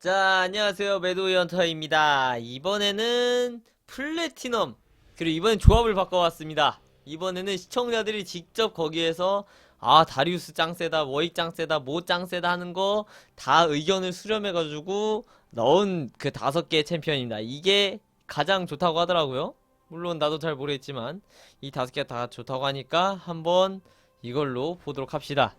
자, 안녕하세요. 매도연터입니다. 이번에는 플래티넘, 그리고 이번엔 조합을 바꿔왔습니다. 이번에는 시청자들이 직접 거기에서 아, 다리우스 짱세다, 워익 짱세다, 모 짱세다 하는 거 다 의견을 수렴해가지고 넣은 그 다섯 개의 챔피언입니다. 이게 가장 좋다고 하더라고요. 물론 나도 잘 모르겠지만 이 다섯 개가 다 좋다고 하니까 한번 이걸로 보도록 합시다.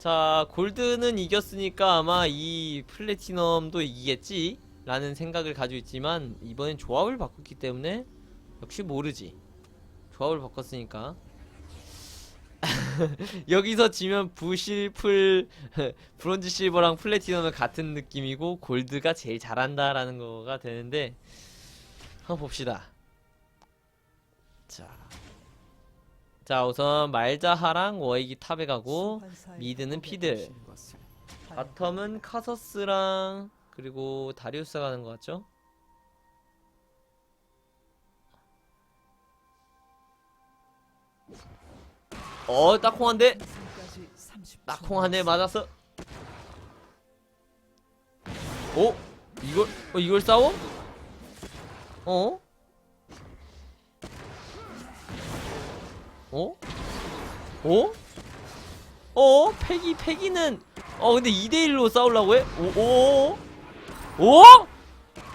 자, 골드는 이겼으니까 아마 이 플래티넘도 이기겠지? 라는 생각을 가지고 있지만 이번엔 조합을 바꿨기 때문에 역시 모르지. 조합을 바꿨으니까. 여기서 지면 부실풀 브론즈 실버랑 플래티넘은 같은 느낌이고 골드가 제일 잘한다 라는 거가 되는데 한번 봅시다. 자. 자, 우선 말자하랑 워익이 탑에 가고 미드는 피들. 바텀은 카서스랑 그리고 다리우스가 가는 것 같죠? 어, 딱콩한데? 딱콩한데 맞았어. 어? 이걸 어, 이걸 싸워? 어? 어? 어? 어? 패기 패기는 어 근데 2대1로 싸우려고 해? 오? 오?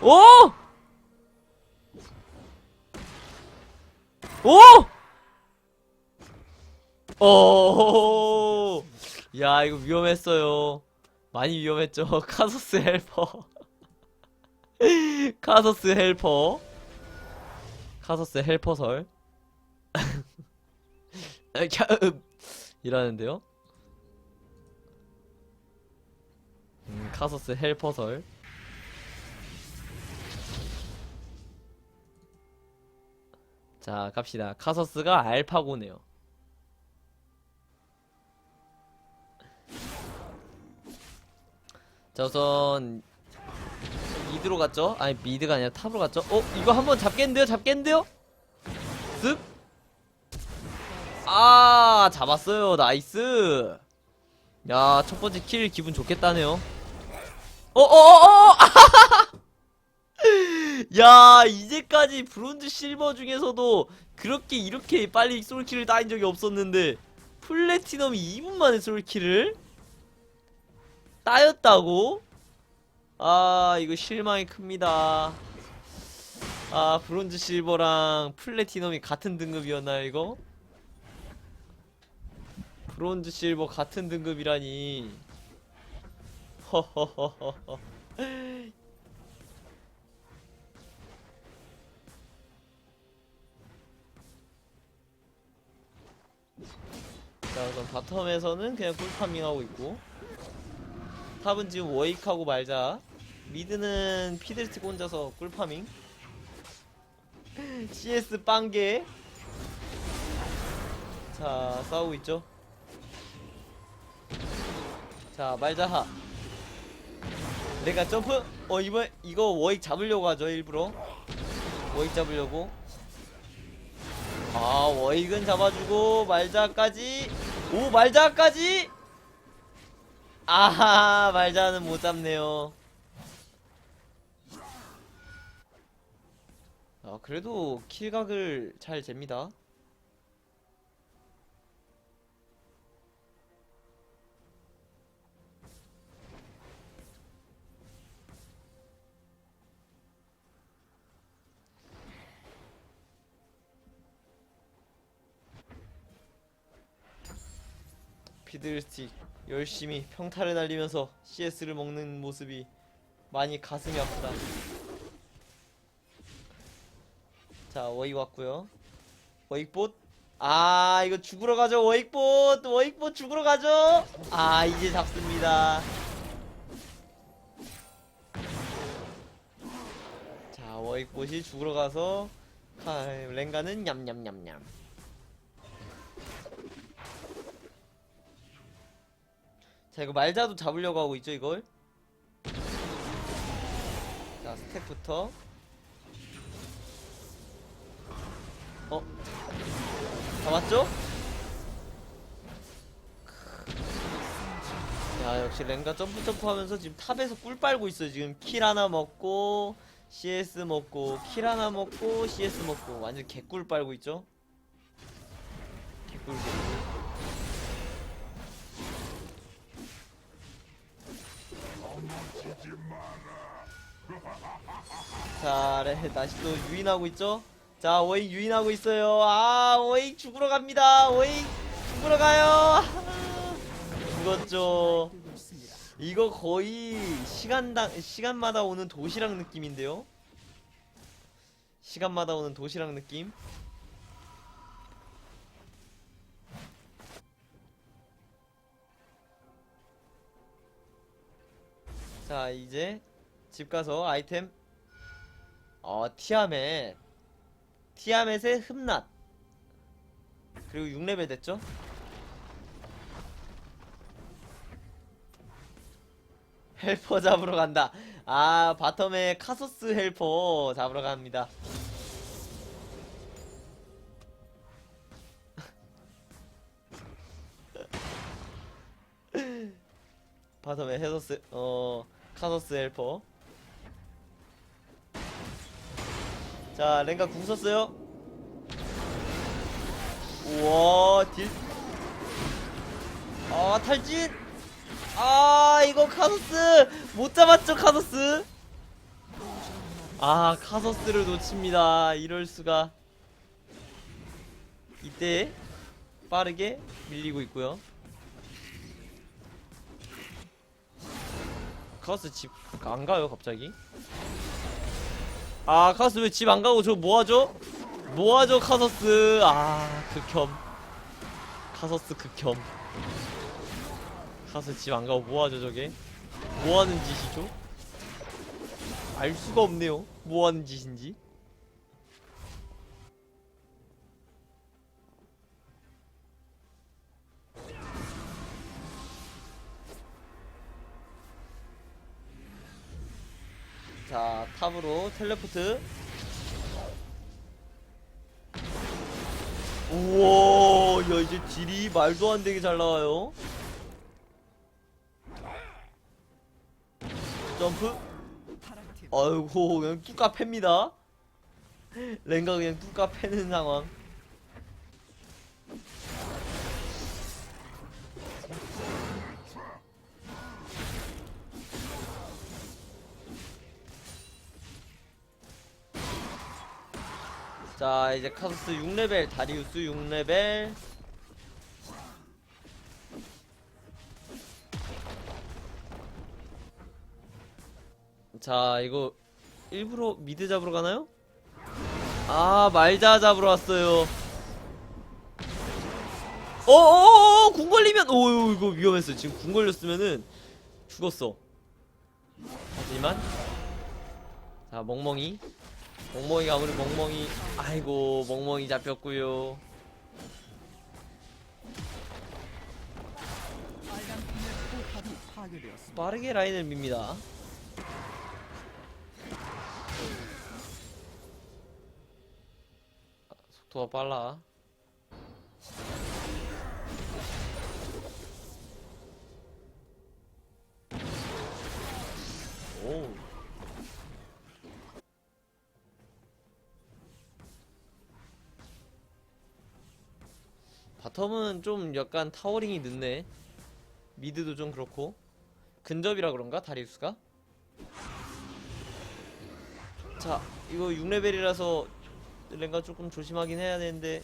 오? 오? 오? 오? 야 이거 위험했어요 많이 위험했죠 카소스 헬퍼 카소스 헬퍼 카소스 헬퍼설 이라는데요 음, 카소스 헬퍼설 자 갑시다 카서스가 알파고네요 자 우선 미드로 갔죠? 아니 미드가 아니라 탑으로 갔죠? 어? 이거 한번 잡겠는데요? 잡겠는데요? 쓱? 아 잡았어요. 나이스. 야 첫번째 킬 기분 좋겠다네요. 어어어어! 야 이제까지 브론즈 실버 중에서도 그렇게 이렇게 빨리 솔킬을 따인 적이 없었는데 플래티넘이 2분 만에 솔킬을 따였다고? 아 이거 실망이 큽니다. 아 브론즈 실버랑 플래티넘이 같은 등급이었나요 이거? 브론즈 실버 같은 등급이라니. 자 우선 바텀에서는 그냥 꿀파밍하고 있고. 탑은 지금 워익하고 말자. 미드는 피들스틱 혼자서 꿀파밍. CS 빵개. 자 싸우고 있죠 자 말자하. 내가 점프? 어 이번 이거 워익 잡으려고 하죠 일부러. 워익 잡으려고. 아 워익은 잡아주고 말자까지. 오 말자까지? 아하 말자는 못 잡네요. 아 그래도 킬각을 잘 잽니다 피들스틱 열심히 평타를 날리면서 CS를 먹는 모습이 많이 가슴이 아프다. 자, 워익 왔고요. 워익봇. 아, 이거 죽으러 가죠. 워익봇. 워익봇 죽으러 가죠. 아, 이제 잡습니다. 자, 워익봇이 죽으러 가서 아, 랭가는 냠냠냠냠. 자 이거 말자도 잡으려고 하고 있죠 이걸? 자 스택부터. 어? 잡았죠? 야 역시 랭가 점프 점프 하면서 지금 탑에서 꿀 빨고 있어요. 지금 킬 하나 먹고 CS 먹고 킬 하나 먹고 CS 먹고. 완전 개꿀 빨고 있죠? 개꿀 개꿀 자, 네, 다시 또 유인하고 있죠? 자, 워익 유인하고 있어요. 아, 워익 죽으러 갑니다. 워익 죽으러 가요. 죽었죠. 이거 거의 시간당 시간마다 오는 도시락 느낌인데요. 시간마다 오는 도시락 느낌. 자, 이제 집 가서 아이템 어, 티아멧. 티아멧의 흠낫. 그리고 6레벨 됐죠? 헬퍼 잡으러 간다. 아, 바텀에 카소스 헬퍼 잡으러 갑니다. 바텀에 헤소스, 어, 카소스 헬퍼. 자, 랭가 궁 썼어요. 우와, 딜. 아, 탈진! 아, 이거 카소스! 못 잡았죠, 카소스? 아, 카소스를 놓칩니다. 이럴 수가. 이때 빠르게 밀리고 있고요. 카소스 집 안 가요, 갑자기? 아 카서스 왜 집 안 가고 저 뭐하죠? 뭐하죠 카서스 아 극혐 카서스 극혐 카서스 집 안 가고 뭐하죠 저게 뭐하는 짓이죠? 알 수가 없네요 뭐하는 짓인지 자 탑으로 텔레포트. 우와 야 이제 딜이 말도 안 되게 잘 나와요. 점프. 아이고 그냥 뚜까 팹니다. 랭가 그냥 뚜까 패는 상황 자 이제 카소스 6레벨 다리우스 6레벨. 자 이거 일부러 미드 잡으러 가나요? 아 말자 잡으러 왔어요. 어어어어 궁 걸리면 오 이거 위험했어 지금 궁 걸렸으면은 죽었어. 하지만 자 멍멍이 멍멍이가 아무리 멍멍이 아이고 멍멍이 파괴되었습니다. 빠르게 라인을 밉니다. 아, 속도가 빨라. 오 바텀은 좀 약간 타워링이 늦네. 미드도 좀 그렇고. 근접이라 그런가 다리우스가? 자 이거 6레벨이라서 랭가 조금 조심하긴 해야 되는데.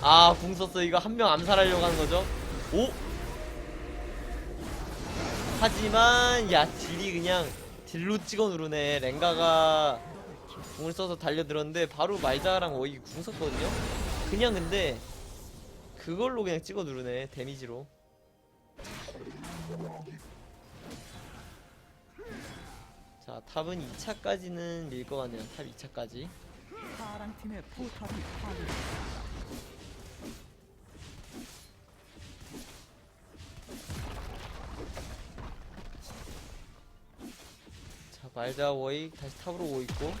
아 궁 썼어. 이거 한 명 암살하려고 하는 거죠? 오! 하지만 야 딜이 그냥 딜로 찍어 누르네. 랭가가 궁을 써서 달려들었는데 바로 말자랑 오이 궁 썼거든요? 그냥 근데 그걸로 그냥 찍어 누르네 데미지로 자 탑은 2차까지는 밀 것 같네요 탑 2차까지 파랑 팀의 포탑이 파괴되었습니다. 자 말자 워익 다시 탑으로 오고 있고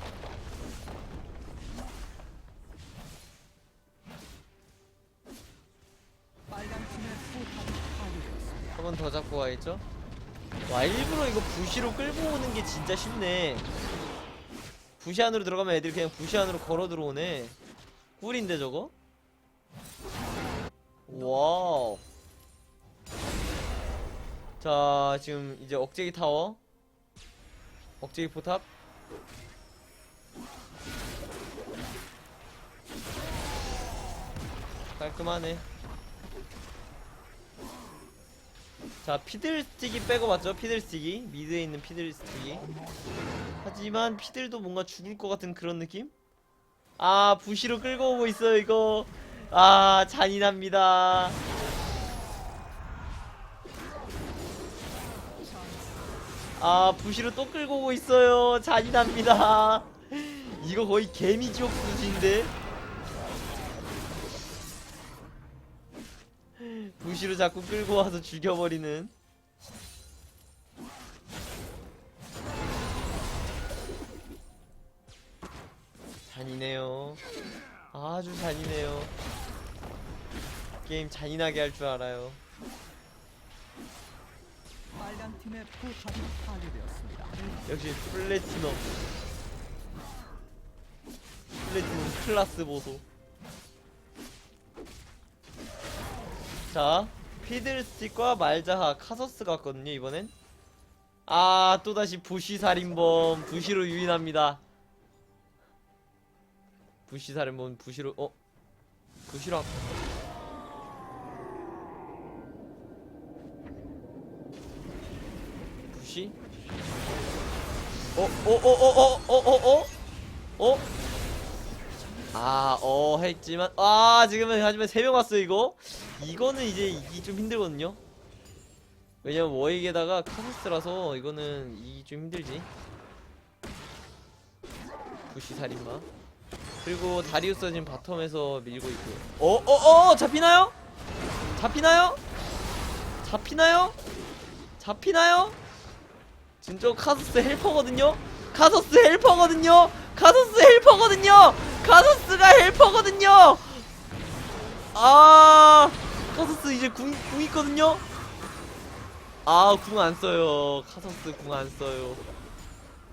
가겠죠? 와 일부러 이거 부시로 끌고 오는 게 진짜 쉽네. 부시 안으로 들어가면 애들이 그냥 부시 안으로 걸어 들어오네. 꿀인데 저거? 와우. 자 지금 이제 억제기 타워. 억제기 포탑. 깔끔하네 자 피들스틱이 빼고 맞죠? 피들스틱이. 미드에 있는 피들스틱이. 하지만 피들도 뭔가 죽을 것 같은 그런 느낌? 아 부시로 끌고 오고 있어요 이거. 아 잔인합니다. 아 부시로 또 끌고 오고 있어요. 잔인합니다. 이거 거의 개미지옥 수준인데 부시로 자꾸 끌고 와서 죽여버리는. 잔인해요. 아주 잔인해요. 게임 잔인하게 할 줄 알아요. 빨간 팀의 포탑이 파괴되었습니다. 역시 플래티넘. 플래티넘 클라스 보소 자 피들스틱과 말자하 카서스 같거든요 이번엔 아 또다시 부시 살인범 부시로 유인합니다 부시 살인범 부시로 어? 부시로 한- 부시? 어, 어, 어, 어, 어, 어, 어, 어? 어? 아, 어, 했지만, 아, 지금은, 하지만 3명 왔어요, 이거. 이거는 이제 이기 좀 힘들거든요. 왜냐면 워익에다가 카서스라서 이거는 이기 좀 힘들지. 부시 살인마. 그리고 다리우스 지금 바텀에서 밀고 있고요. 어, 어, 어, 잡히나요? 잡히나요? 잡히나요? 잡히나요? 진짜 카서스 헬퍼거든요? 카서스 헬퍼거든요? 카서스 헬퍼거든요? 카서스가 헬퍼거든요? 아, 카서스 이제 궁, 궁 있거든요? 아, 궁 안 써요. 카서스 궁 안 써요.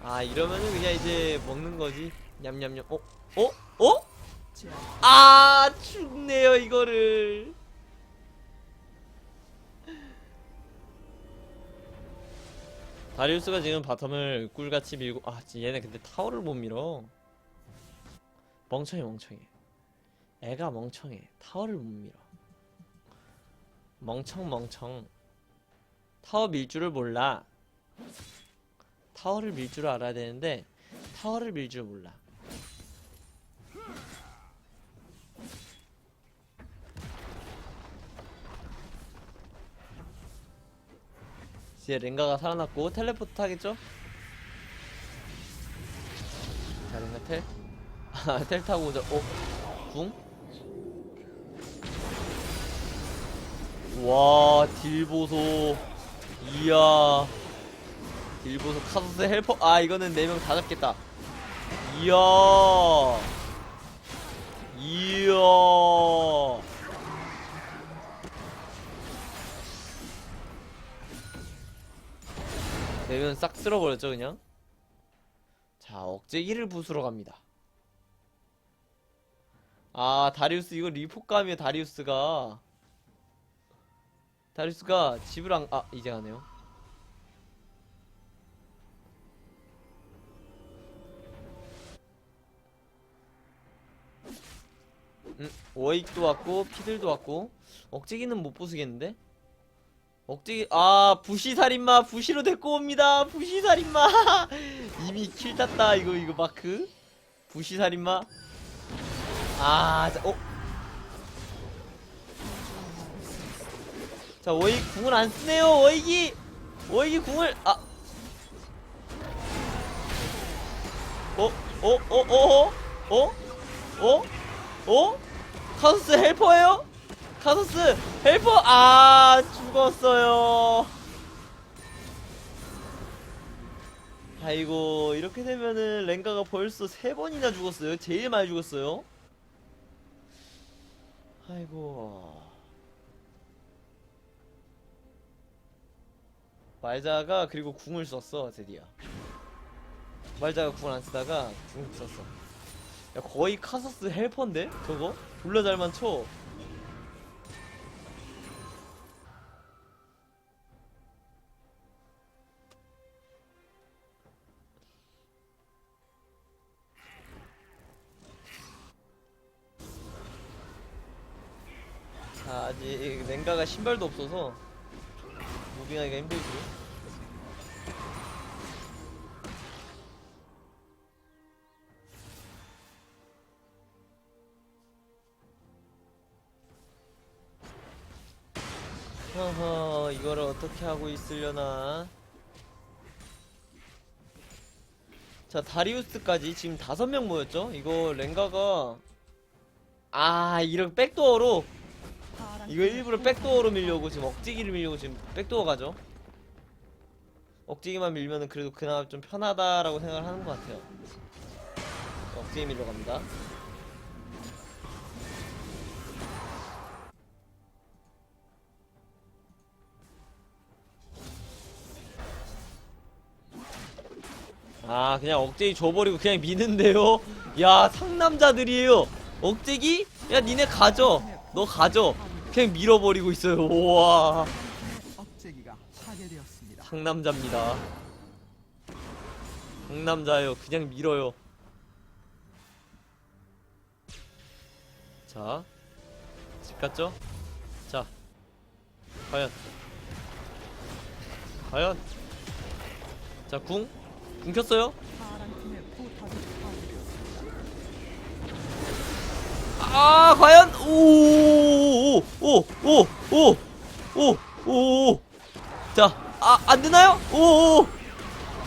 아, 이러면은 그냥 이제 먹는 거지. 냠냠냠. 어? 어? 어? 아, 죽네요, 이거를. 다리우스가 지금 바텀을 꿀같이 밀고 아 지- 얘네 근데 타워를 못 밀어 멍청해 멍청해 애가 멍청해 타워를 못 밀어 멍청 멍청 타워 밀 줄을 몰라 타워를 밀줄 알아야 되는데 타워를 밀줄 몰라 이제 랭가가 살아났고 텔레포트 하겠죠? 자 랭가 텔? 아, 텔 타고 오자 어? 궁? 와, 딜보소. 이야. 딜보소 카소스 헬퍼. 아, 이거는 4명 다 잡겠다. 이야. 이야. 네명 싹 쓸어버렸죠, 그냥? 자, 억제기를 부수러 갑니다. 아, 다리우스, 이거 리포감이에요, 다리우스가. 다리우스가 집을 안, 아, 이제 가네요. 음, 워익도 왔고, 피들도 왔고, 억제기는 못 부수겠는데? 억제기, 아, 부시살인마, 부시로 데리고 옵니다, 부시살인마! 이미 킬 땄다, 이거, 이거 마크. 부시살인마. 아, 자, 어? 자, 워익 궁을 안 쓰네요, 워익이! 워익이 궁을, 아. 어? 어? 어? 어? 어? 어? 어? 카소스 헬퍼예요? 카소스 헬퍼! 아, 죽었어요. 아이고, 이렇게 되면은 랭가가 벌써 세 번이나 죽었어요. 제일 많이 죽었어요. 아이고. 말자가 그리고 궁을 썼어 드디어. 말자가 궁을 안 쓰다가 궁을 썼어. 야 거의 카서스 헬퍼인데? 저거? 졸라 잘만 쳐. 자, 아직 랭가가 신발도 없어서 무빙하기가 힘들지. 허허, 이거를 어떻게 하고 있으려나? 자, 다리우스까지 지금 다섯 명 모였죠? 이거 랭가가 아, 이런 백도어로 이거 일부러 백도어로 밀려고 지금 억지기를 밀려고 지금 백도어 가죠. 억지기만 밀면은 그래도 그나마 좀 편하다라고 생각을 하는 것 같아요. 억지기 밀러 갑니다. 아 그냥 억제기 줘버리고 그냥 미는데요 야 상남자들이에요 억제기? 야 니네 가져 너 가져 그냥 밀어버리고 있어요. 우와. 팀의 억제기가 파괴되었습니다. 상남자입니다. 상남자예요. 그냥 밀어요. 자, 집 갔죠? 자, 과연, 과연, 자, 궁, 궁 켰어요? 파란 팀의 포탑이 파괴되었습니다. 아, 과연, 오, 오, 오, 오, 오, 오, 오, 오, 자, 아, 안 되나요? 오, 오,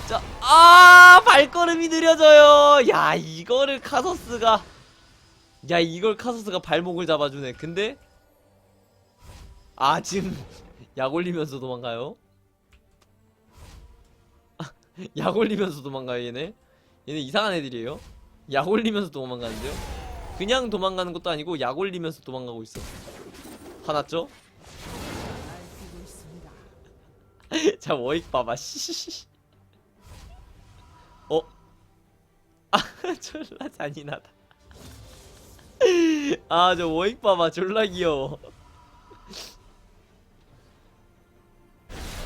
자, 아, 발걸음이 느려져요. 야, 이거를 카서스가, 야, 이걸 카서스가 발목을 잡아주네. 근데, 아, 지금 약 올리면서 도망가요. 아, 약 올리면서 도망가요, 얘네. 얘네 이상한 애들이에요. 약 올리면서 도망가는데요. 그냥 도망가는 것도 아니고 약 올리면서 도망가고 있어. 화났죠? 자 워익 봐봐. 씨씨씨 어? 아 졸라 잔인하다. 아 저 워익 봐봐. 졸라 귀여워.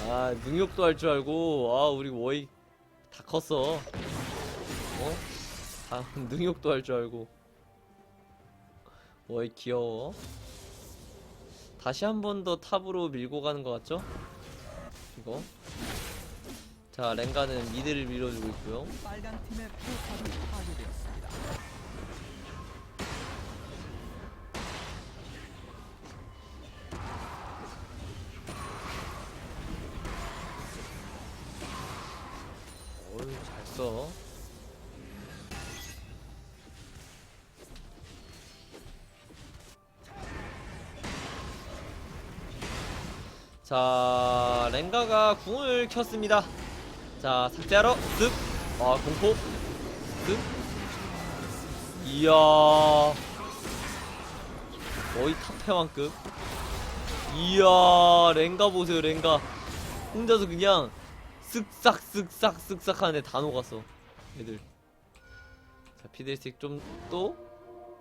아 능욕도 할 줄 알고 아 우리 워익 다 컸어. 어? 아 능욕도 할 줄 알고. 워익 귀여워. 다시 한 번 더 탑으로 밀고 가는 것 같죠? 이거. 자 랭가는 미드를 밀어주고 있고요. 빨간 팀의 포탑이 파괴되었습니다. 어휴 잘써 자 랭가가 궁을 켰습니다. 자 삭제하러 쓱아 공포. 쓱 이야. 거의 탑패왕급. 이야 랭가 보세요 랭가. 혼자서 그냥 쓱싹 쓱싹 쓱싹 하는데 다 녹았어 애들. 자 피들스틱 좀 또.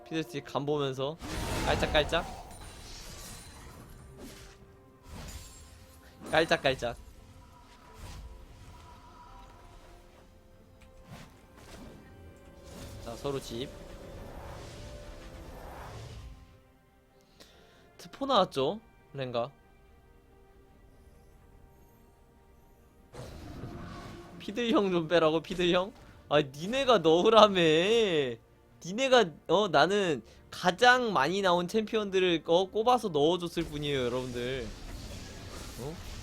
피들스틱 간 보면서. 깔짝깔짝 깔짝깔짝. 자 서로 집. 트포 나왔죠? 랭가? 피드 형좀 빼라고 피드 형? 아 니네가 넣으라며. 니네가 어 나는 가장 많이 나온 챔피언들을 어 꼽아서 넣어줬을 뿐이에요 여러분들. 어?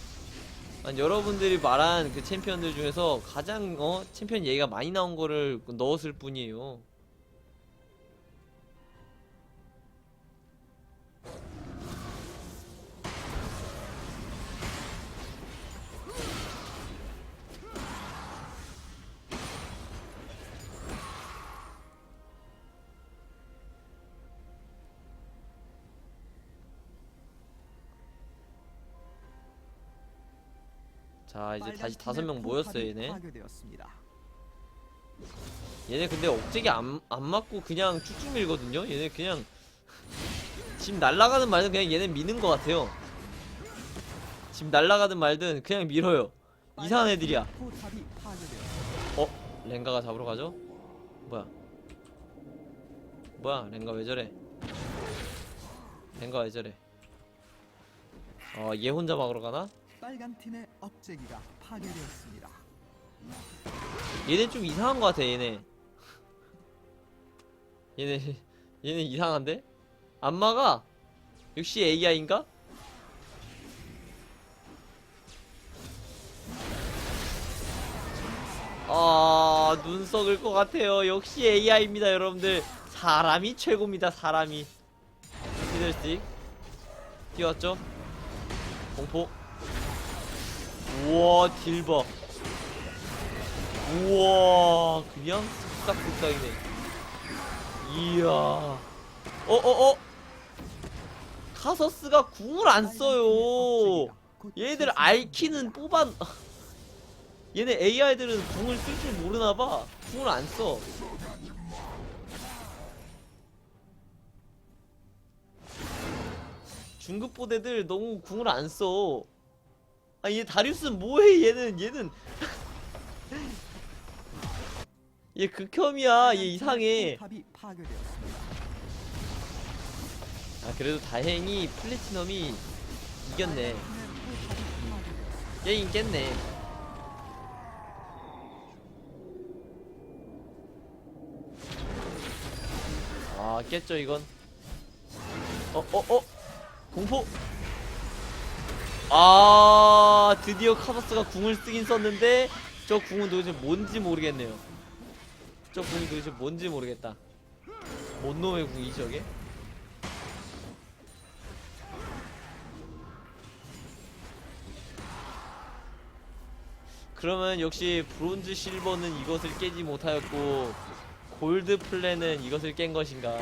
여러분들이 말한 그 챔피언들 중에서 가장 어 챔피언 얘기가 많이 나온 거를 넣었을 뿐이에요 자 이제 다시 다섯 명 모였어요 얘네. 얘네 근데 억제기 안, 안 맞고 그냥 쭉쭉 밀거든요? 얘네 그냥 지금 날아가는 말든 그냥 얘네 미는 것 같아요. 지금 날아가든 말든 그냥 밀어요. 이상한 애들이야. 파괴되었습니다. 랭가가 잡으러 가죠? 뭐야? 뭐야? 랭가 왜 저래? 랭가 왜 저래? 어얘 혼자 막으러 가나? 빨간 팀의 억제기가 파괴되었습니다. 얘네 좀 이상한 것 같아 얘네 얘네 얘네 이상한데? 안 막아 역시 AI인가? 아, 눈 썩을 것 같아요. 역시 AI입니다, 여러분들. 사람이 최고입니다, 사람이. 피들스틱. 뛰었죠? 공포. 우와, 딜버. 우와 그냥 쓱싹쓱싹이네. 이야. 어어어? 카서스가 궁을 안 써요. 얘들 알키는 뽑아 얘네 AI들은 궁을 쓸 줄 모르나봐. 궁을 안써. 중급 보대들 너무 궁을 안써 아얘 다리우스는 뭐해? 얘는 얘는. 얘 극혐이야. 얘 이상해. 아 그래도 다행히 플래티넘이 이겼네. 게임 깼네. 아 깼죠 이건. 어어 어? 공포? 아 드디어 카바스가 궁을 쓰긴 썼는데 저 궁은 도대체 뭔지 모르겠네요. 저 궁이 도대체 뭔지 모르겠다. 뭔 놈의 궁이지 저게? 그러면 역시 브론즈 실버는 이것을 깨지 못하였고 골드 플레는 이것을 깬 것인가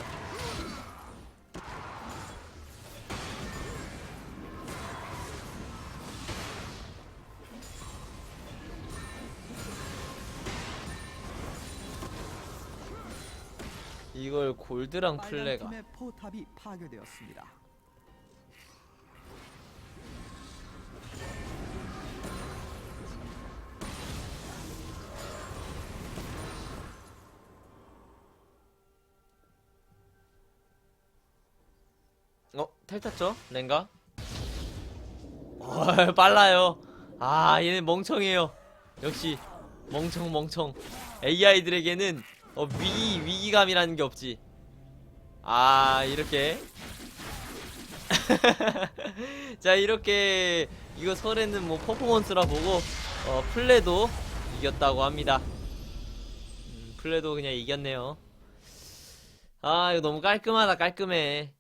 이걸 골드랑 플레가 팀의 포탑이 파괴되었습니다. 어? 텔 탔죠? 랭가? 어, 빨라요. 아, 얘네 멍청해요. 역시 멍청 멍청. AI들에게는 어, 위기 위기감이라는 게 없지. 아, 이렇게. 자, 이렇게 이거 설에는 뭐 퍼포먼스라 보고 어, 플레도 이겼다고 합니다. 음, 플레도 그냥 이겼네요. 아, 이거 너무 깔끔하다, 깔끔해.